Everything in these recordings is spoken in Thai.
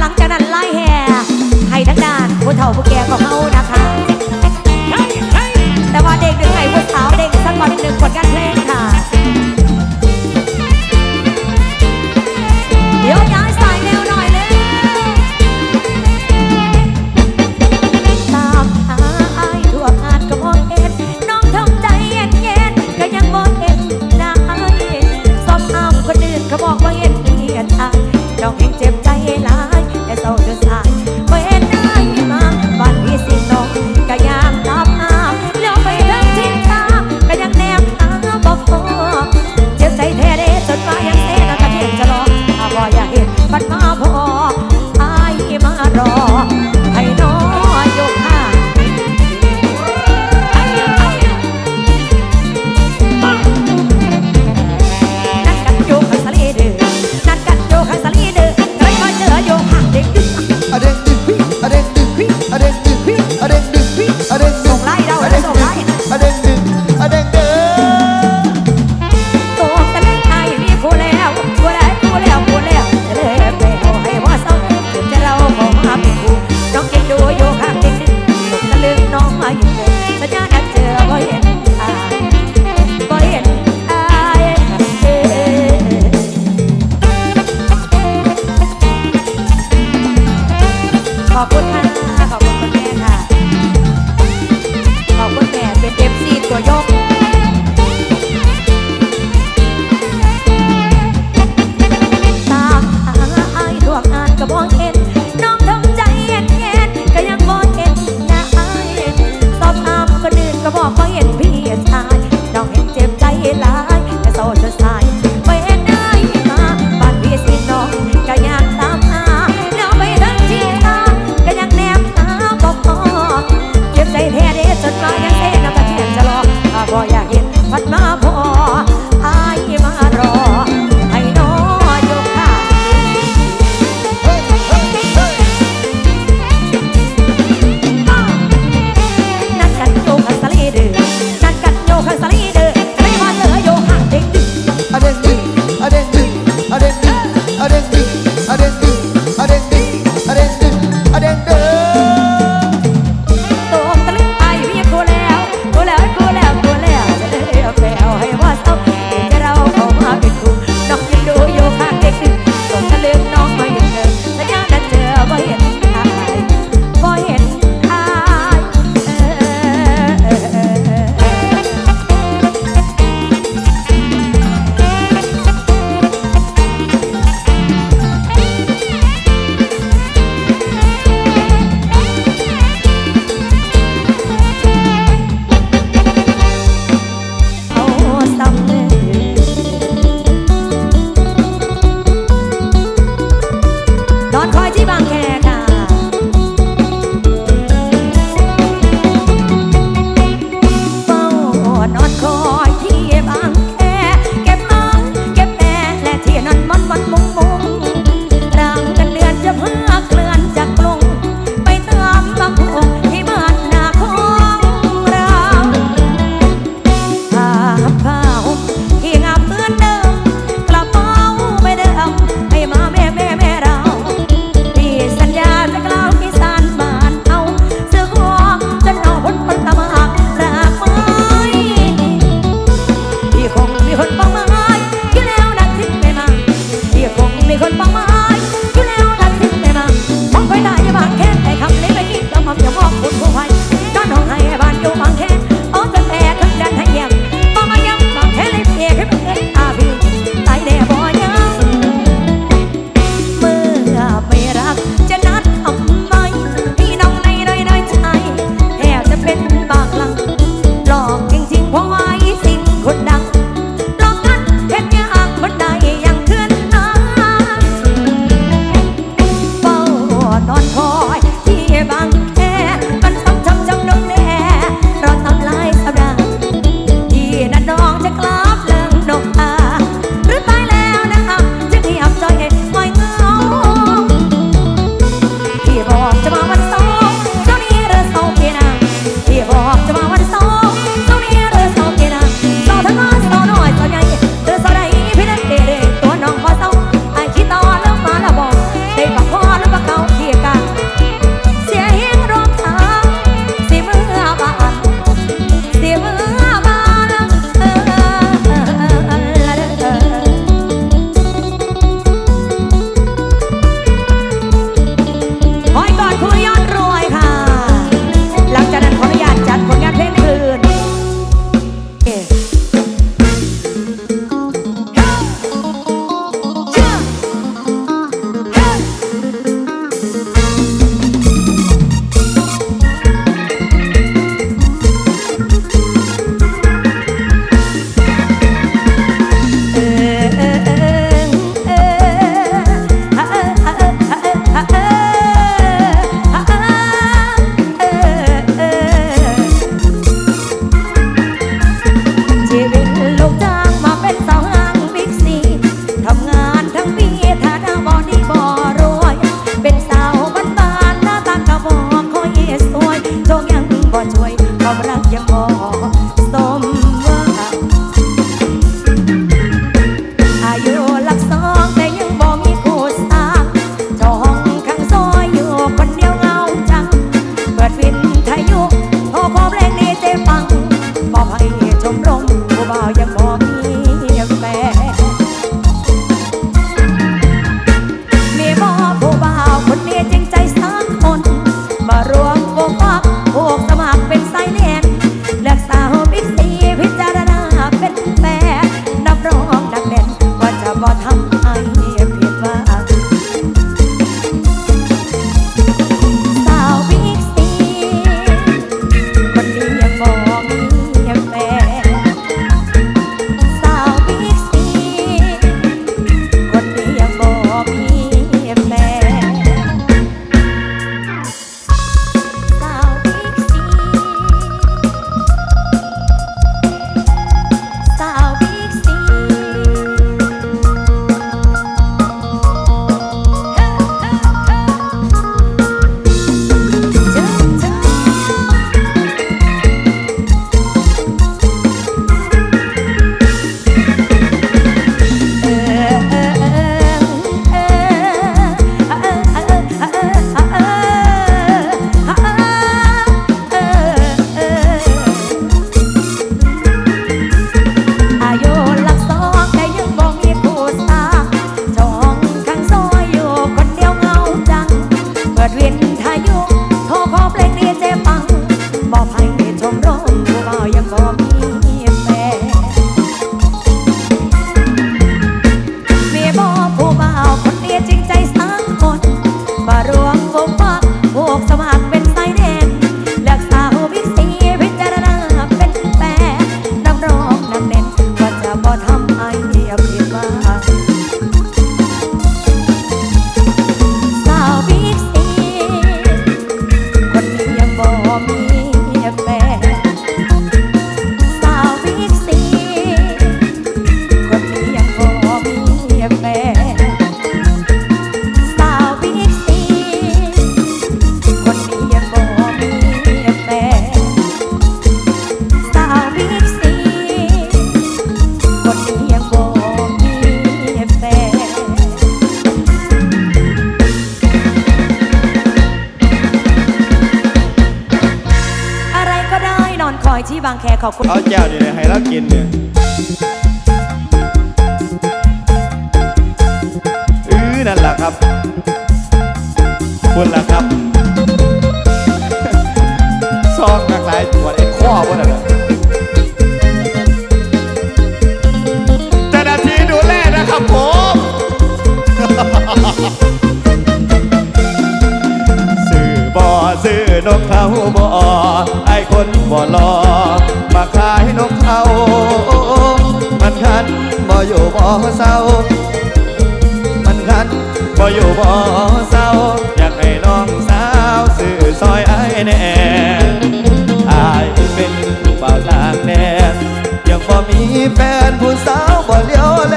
หลังจากนั้นไล่แห่ให้ทั้งด้านผู้เฒ่าผู้แก่ของเฮา ที่บาคขอบคุณเอาแจ้วนี่เลยให้เรากินเนี่ยอือนั่นแหละครับคุณล่ะครับซองหลากหลายตัวเอ็นข้อพวกนั้นน่ะเจ้าหน้าที่ดูแลนะครับผมซื้อบ่อซื้อนกเขาบ่ไอ้คนบ่รอ เขามันคันบ่อยู่บ่เศร้า มันคันบ่อยู่บ่เศร้า อยากให้น้องสาวซื้อซอยไอ้แน่อายเป็นผู้บ่าวต่างแดนยังบ่มีแฟนผู้สาวบ่เลี้ยวแล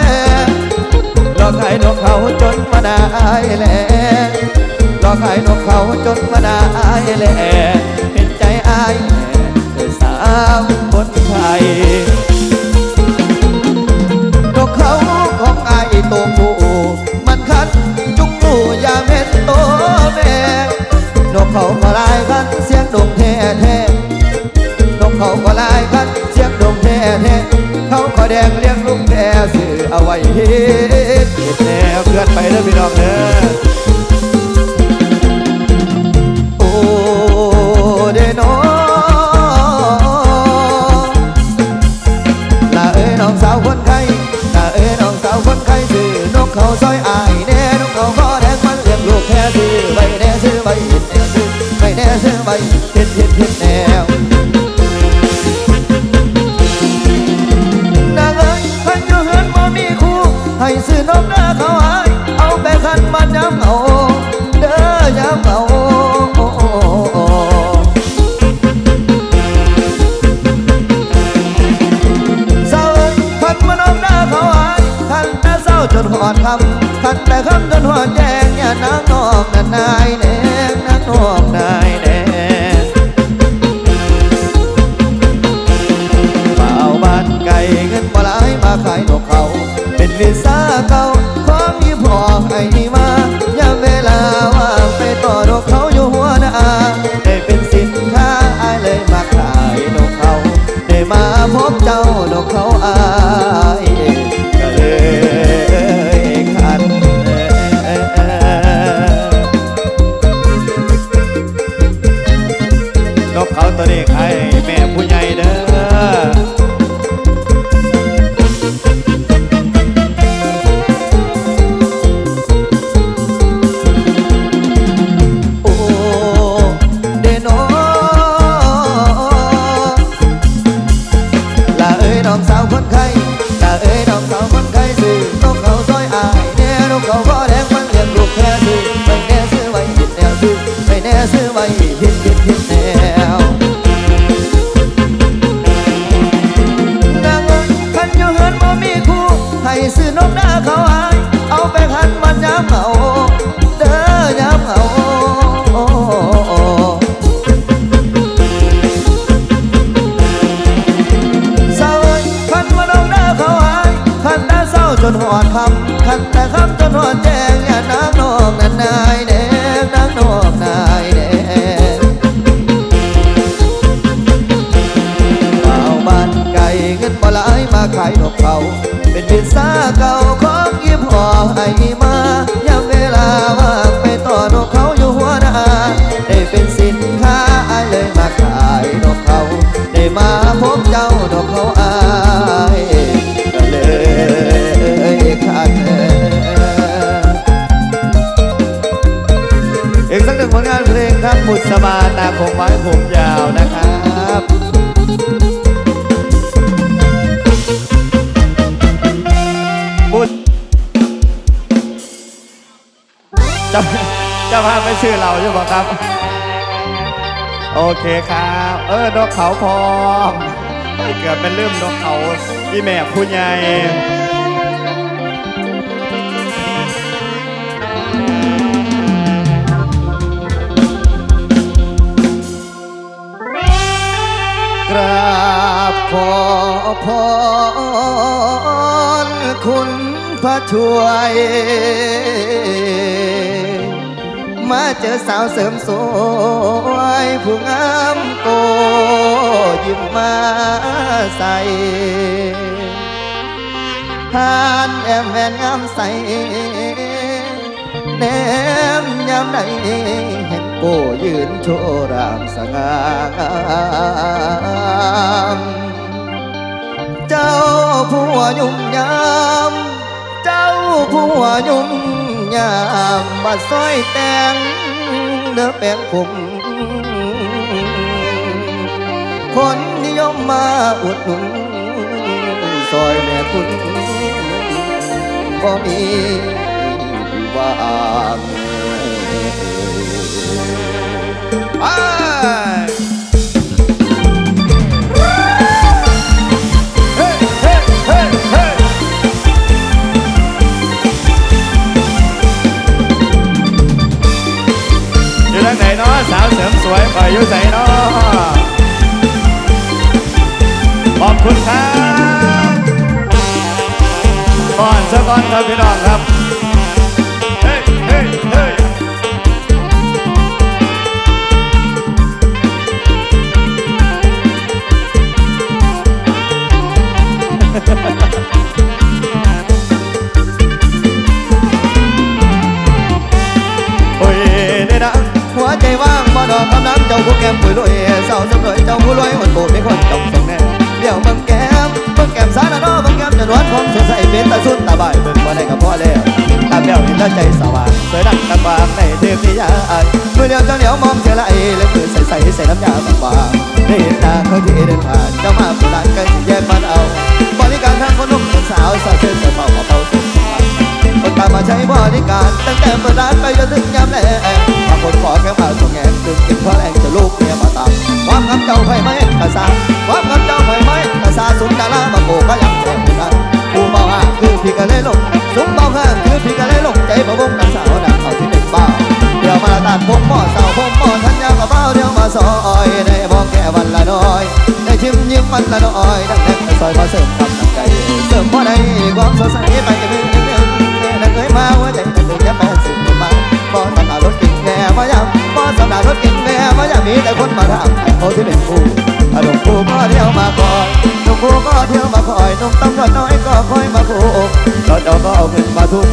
หลอกให้นกเขาจนมาได้แลหลอกให้นกเขาจนมาได้แลเห็นใจอายแน่เธอสาว กเขาของไอายตัวผู้มันคันจุกหนูอย่าเม็ดตัวแม่นกเขาก็ลายคันเสียงดงแท้แท้นกเขาก็ลายคันเสียงดงแท้แท้เขาขอแดงเลี้ยงลูกแก่สื่อเอาไว้เฮ็ดเฮ็ดแนวเพื่อนไปเด้อพี่น้องเด้อ เห็ดเห็ดเห็ดแนว นางเอ้ยขันอยู่เฮือนบ่มีคู่ให้ซื้อนกเด้อเขาหาย เอาไปขันมันย้ำเอาเด้อย้ำเอาเศร้าเอ้ยขันมันนกเด้อเขาหายขันแต่เจ้าจนหอดคำขันแต่คำจนหอด จนหอดคำขันแต่คำจนหอดแจงอย่านางนอกนันนายแดงนางนอกนายแดงเบาบ้านไก่เงินบ่หลายมาขายนกเขา เป็นพิซซ่าเก่า บบุษบาตาคงไว้ผมยาวนะครับบุษจะจะพาไปชื่อเราใช่ไหมครับ โอเคครับ เออนกเขาพร้อมเกิดเป็นเรื่องนกเขาพี่แม่ผู้ใหญ่ ขอพรคุณพระช่วย มาเจอสาวเสริมสวยผู้งามโกยิ้มมาใส่ทานแอมแวนงามใสแนมยามใดเห็นโกยืนโชว์รามสง่าม เจ้าผู้ยุ่มยาม เจ้าผู้ยุ่มยามบัดซอยแตงเนื้อแป้งผมคนนิยมมาอุดหนุนซอยแม่คุณบ่มีว่างไทางไหนเนาะสาวเสริมสวยคอยอยู่ใส่เนาะขอบคุณครับก่อนสะกก่อนครับพี่น้องครับ เฮ้ยเฮ้ยเฮ้ย ว่างบ่ดอกำน้ำเจ้าผู้แก้มปุยรวยเศร้าสำรวยเจ้าผู้รวยหดโบไม่คนจงส่งแน่เดี๋ยวเบิ่งแก้มเบิ่งแก้มสารนอเบิ่งแก้มจะนวลของสดใสเป็นตาสุดตาบ่ายเบิ่งบ่ได้กับพ่อแล้วตาแป้วเห็นตาใจสว่างสวยดังตาบางในเทพนิยายมือเดียวเจ้าเหนียวมองเธอละไอแล้วมือใสใสใส่น้ำยาบางบางได้เห็นตาเขาที่เดินผ่านเจ้ามาผู้ร้านกันแยกมันเอาบริการทั้งคนหนุ่มคนสาวสาวเชิญเสิร์ฟเมาเป่าสุดคนตามมาใช้บริการตั้งแต่เปิดร้านไปจนถึงยามแลงบาง คนขอแค่มาส่งแงงตึงกินเพราะแรงจะลูกเมียมาตามความคำเจ้าไฟไหมกระซาความคำเจ้าไฟไหมกระซาสุนดารามาโกก็ยังแข็งนั้นกูเบาห่าคือพี่ก็เลยลงสุมเบาห่าคือพี่ก็เลยลงใจประวงกับสาวดังเขาที่เป็นบ้าเดี๋ยวมาตัดผมหม้อสาวผมหม้อทันยากับเบ้าเดี๋ยวมาซอยได้บอกแค่วันละน้อยได้ชิมยิ้มวันละน้อยดังแดงซอยมาเสริมกำลังใจเสริมพอได้ความสดใส กินแม่ายำมีแต่คนมาถามไอ้เขาที่เป็นคู่อารมณ์คู่ก็เที่ยวมาคอยหนุ่มคู่ก็เที่ยวมาคอยหนุ่มตำรวจน้อยก็คอยมาคู่รถจอก็เอาเงินมาทุ่ม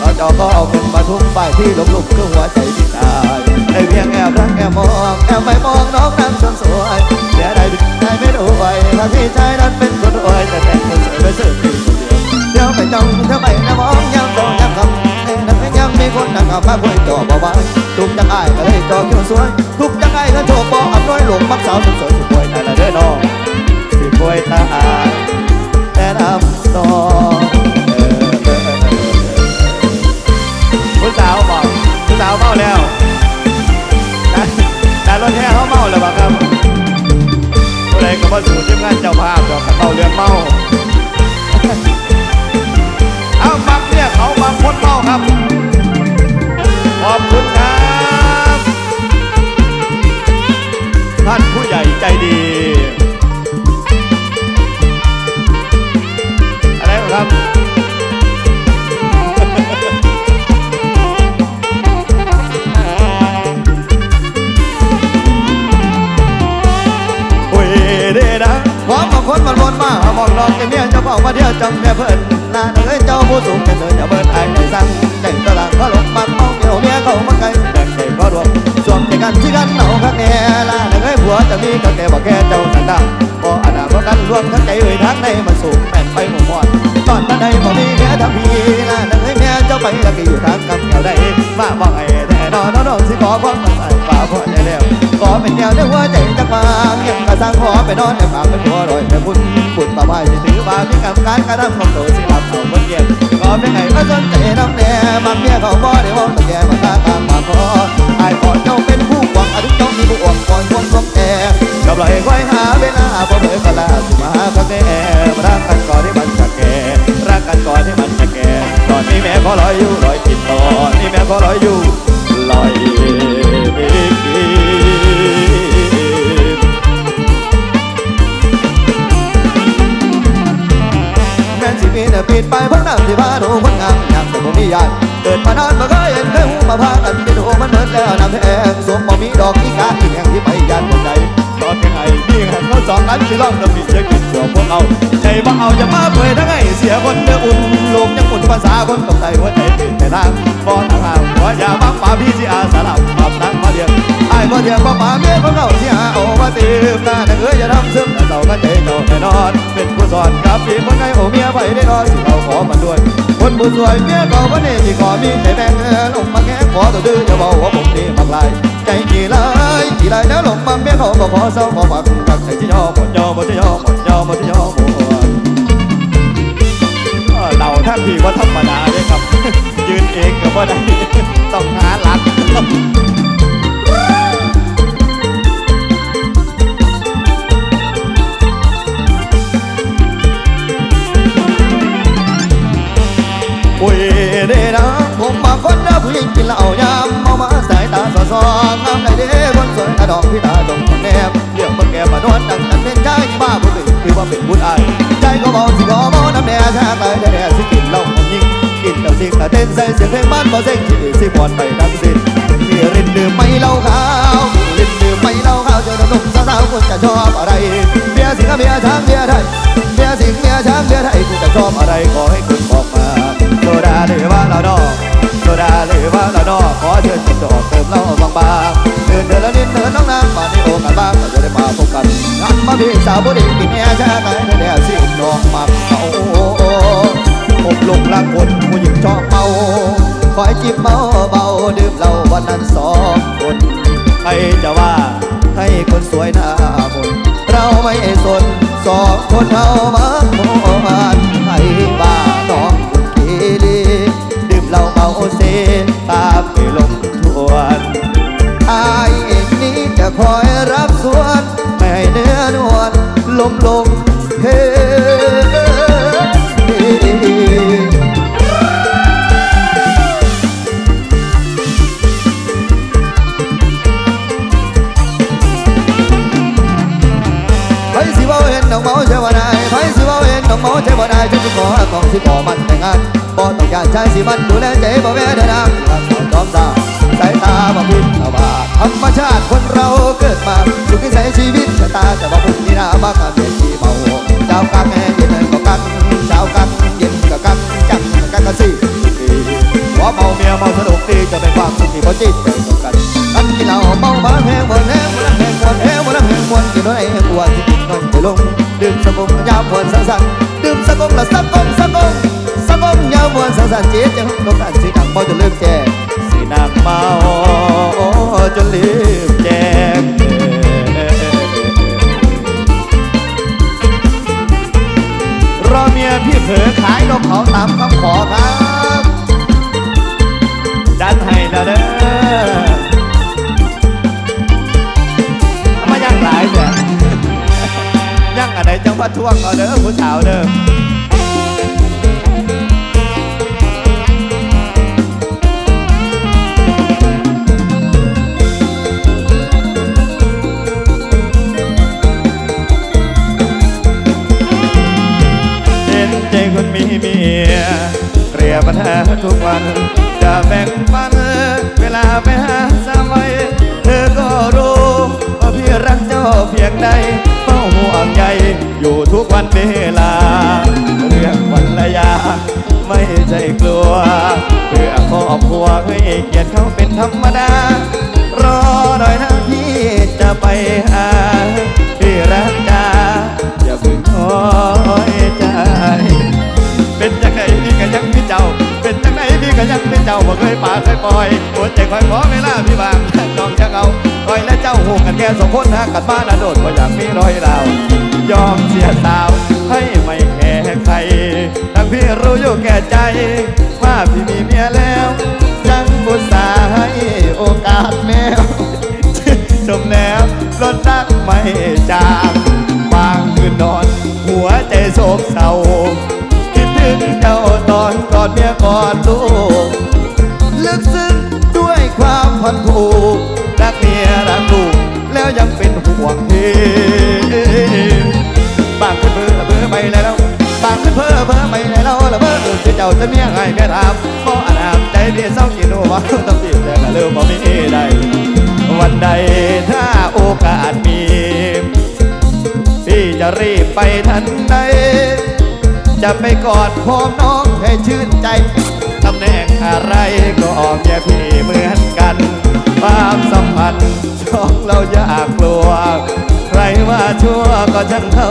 รถจอก็เอาเงินมาทุ่มไปที่ลงลุกคือหัวใจที่ตายได้เพียงแอบรักแอบมองแอบไม่มองน้องนางสสวยเสียดายได้ไม่รวยถ้าพี่ชายนั้นเป็นคนรวยแต่แต่งคนสวยไม่ซื่อพี่คนเดียวเดี๋ยวไปจ้องเธอไปนะมอง มีคนนั่งกับมาคุยจ่อบ่ไว้ทุกจังไอ้ก็เลยจ่อเขียวสวย ทุกจังไอ้ก็โชว์บ่อำนวยหลงมักสาวสวยสิป่วยนั่นละเด้อน้องสิป่วยตายแต่นำน้องเออเออเออเออผู้สาวบอกผู้สาวเมาแล้วแต่รถแท้เขาเมาแล้วบอกครับผู้ใดก็มาสู่ทีมงานเจ้าภาพดอกเป๋าเรื่องเมา ใจดี อะไรครับ โอ้ยเด้นะความบางคนมันวนมาหมองนอกแกเมียเจ้าเฝ้ามาเที่ยวจำแม่เพิ่นลาเอ้ยเจ้าผู้สูงแก่เดินอย่าเบิ่นไอ้ในสั่งแต่งตลาดก็ลงมักมอง เมียเขามาไกลแบ่งใจก็รวมสวมใจกันที่กันเอาคักแน่ลาเอ้ยผัวจะมีก็แก่บอกแค่เจ้าสันดานบ่อนาคตกันรวมทั้งใจเอ่ยทั้งในมันสูงแม่นไปหมู่มอดตอนนั้นใดบ่มีแค่ทำพีลาเอ้ยแม่เจ้าไปแล้วก็อยู่ทางกำเดียวได้มาบอกไอ้แต่นอนนอนสิขอความมาใส่ป่าพอใจแล้วขอเป็นแนวในหัวใจจักมาเก็บกระสังขอไปนอนในปากเป็นหัวรอยแม่บุญบุญมาไหว้ถือบามีกรรมการกระทำของตัวสิรับเอาบนเกีย ขอเป็นไงก็สนใจน้ำแน่มักเมียเขาบ่ได้ว่าตะแกมาตาตามมาขอไอ้ขอเจ้าเป็นผู้หวังอดุเจ้ามีผู้อวงคอยควงควงแก่กับไหลคอยหาเวลาบ่เบื่อกะลาสิมาคักแน่รักกันก่อนที่มันจะแก่รักกันก่อนที่มันจะแก่ตอนนี้แม่ขอลอยอยู่ลอยกินตอนนี้แม่ขอลอยอยู่ลอยกิน ม่นสิมีแต่ปิดไปพราะน้ำที่พาดูคนงามอยากแต่บ่มีญาติเกิดมานานบ่เคยเห็นเคยหูมาพากันไปดูมันเหมือนแล้วน้ำแพงสมบ่มีดอกอีกาอีกแห่งที่ไปยันหัวใจตอนยังไงนี่หันเขาสองกันสิลองดำดิจะกินเสือพวกเอาใจบ่เอาจะมาเผยทั้งไงเสียคนเดืออุ่นโลกยังอุ่นภาษาคนตกใจหัวใจติดแต่ทางบ่ทางห่างหัวอย่าบังป่าพี่สิอาสลับขับนั่งมาเดียวไอ้บ่เทียบบ่ป่าเมียของเราที่หาเอามาตีมหน้าแต่เอ้ยอย่าทำซึมแต่เจ้าก็ใจเจ้าแน่นอนเป็น สอนกับพี่คนไงโอเมียไปได้นอนสิเราขอมันด้วย คนผู้สวยเมียเก่าวันนี้ที่ขอมีใจแม่งลงมาแง่ขอตัวดื้ออย่าบอกว่าผมนี่มักลายใจกี่ลายกี่ลายแล้วลงมาเมียเขาบ่ขอเศร้าขอฝักกับใจที่ยอมหมดยอหมดยอหมดยอหมดยอหมดเราท่านพี่ว่าธรรมดาเลยครับ ยืนเองกับว่าได้ต้องหาหลัก ด้อผู้หญิงกินเหล้ายามเมามาสายตาสอสองงามได้เด้คนสวยกระดอกพี่ตาจงคนแนบเรื่องคนแก่มานวดดังนั้นเป็นใจบ้าผู้หญิงคือว่าเป็นบุญอายใจก็บอกสิขอมอน้ำแน่ชาติแน่สิกินเหล้าของยิงกินเต่าสิงกระเต้นใส่เสียงเพลงมันบ่เซ็งที่สิบวนไปทั้งสิ้นมีรินดื่มไม่เหล้าขาวรินดื่มไม่เหล้าขาวเจอหนุ่มสาวๆคุณจะชอบอะไรเมียสิงกับเมียช้างเมียไทยเมียสิงเมียช้างเมียไทยคุณจะชอบอะไรขอให้คุณบอกมา น้องนางมาในโอกาสบ้างเราจะได้มาพบกันงานมาพี่สาวบุรีกินแอร์ชาไก่แด่สิน้องมักเขาผมลงรักคนผู้หญิงชอบเมาคอยจิบเมาเบาดื่มเหล้าวันนั้นสองคนใครจะว่าให้คนสวยหน้ามนเราไม่สนสองคนเอามาโมานให้บ้าน้องคุณเคลีดื่มเหล้าเมาเซตาม จะคอยรับส่วนไม่ให้เนื้อนวลลมลมเฮ้ไผสิว่เห็นน้องเมาใช่ว่าได้ไผสิว่าเห็นน้องเมาใช่ว่าได้ฉันจะขอของสิขอมันแต่งงานบ่ต้องการใช้สิมันดูแลใจบ่แม่เดินทางทางจอมตาส ชีวิตชะตาแต่ว่าพุ่นี่นาบ้ากันเป็นที่เมาเจ้ากังแม่เย็นก็กังเจ้ากังเย็นก็กังจังกังกันสิหัวเมาเมียเมาสนุกดีจะเป็นความสุขที่ที่บ่จิตใจตรงกันกันกิน อยู่ทุกวันเวลา เรื่องวันละยาไม่ใจกลัว เพื่อครอบครัวให้เกียรติเขาเป็นธรรมดา รอหน่อยนะพี่จะไปหาพี่รักจ้าอย่าเพึ่งน้อยใจ เป็นจังไหนพี่ก็ยังพี่เจ้า เป็นจังไหนพี่ก็ยังพี่เจ้าบ่เคยป่าเคยปล่อยหัวใจคอยขอเวลาพี่บางน้อง จะเอาคอยและเจ้าหูกันแค่สองคนหากันมานาโดดก็อยากมีรอยราวยอมเสียสาวให้ไม่แค่ใครทั้งพี่รู้อยู่แก่ใจ ว่าพี่มีเมียแล้วจังบุษาให้โอกาสแมวจมแล้วรถนักไม่จางบางคืนนอน หัวใจโศกเศร้าคิดถึงเจ้าตอนกอดเมียกอดลูกลึกซึ้งด้วยความพันผูก จ้าจะเมียไงแม่ถามเพราะอนาคใจพี่เศร้ากินหัวต้องติดแต่ก็เริ่มบ่มีได้วันใดถ้าโอกาสมี พี่จะรีบไปทันใด จะไปกอดพอมน้องให้ชื่นใจตำแหน่งอะไรก็ออกแย่พี่เหมือนกันความสัมพันธ์ช่องเราอยากกลัว ใครว่าชั่วก็ช่างเขา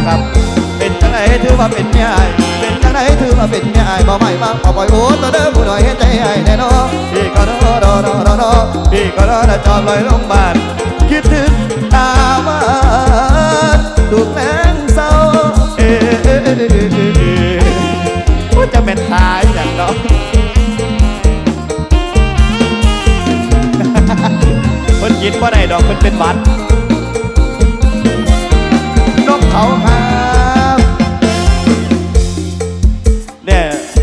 ะวังเลยครับ เป็นจังไรถือว่าเป็นยายเป็นจังไรถือว่าเป็นยายบ่ไม่มาบ่ปล่อยโอ้ตัวเด้อผู้หน่อยเห็นใจให้แน่นอนพี่ก็รอรอรอรอรอพี่ก็รอนะจอมลอยลงบ้านคิดถึงตาวานดูแลงเศร้าเอ๊ะเอ๊ะเอ๊ะเอ๊ะเอ๊ะเอ๊ะว่าจะเป็นตายอย่างเนาะเพิ่นกินบ่ได้ดอกเพิ่นเป็นหวัดน เขาหา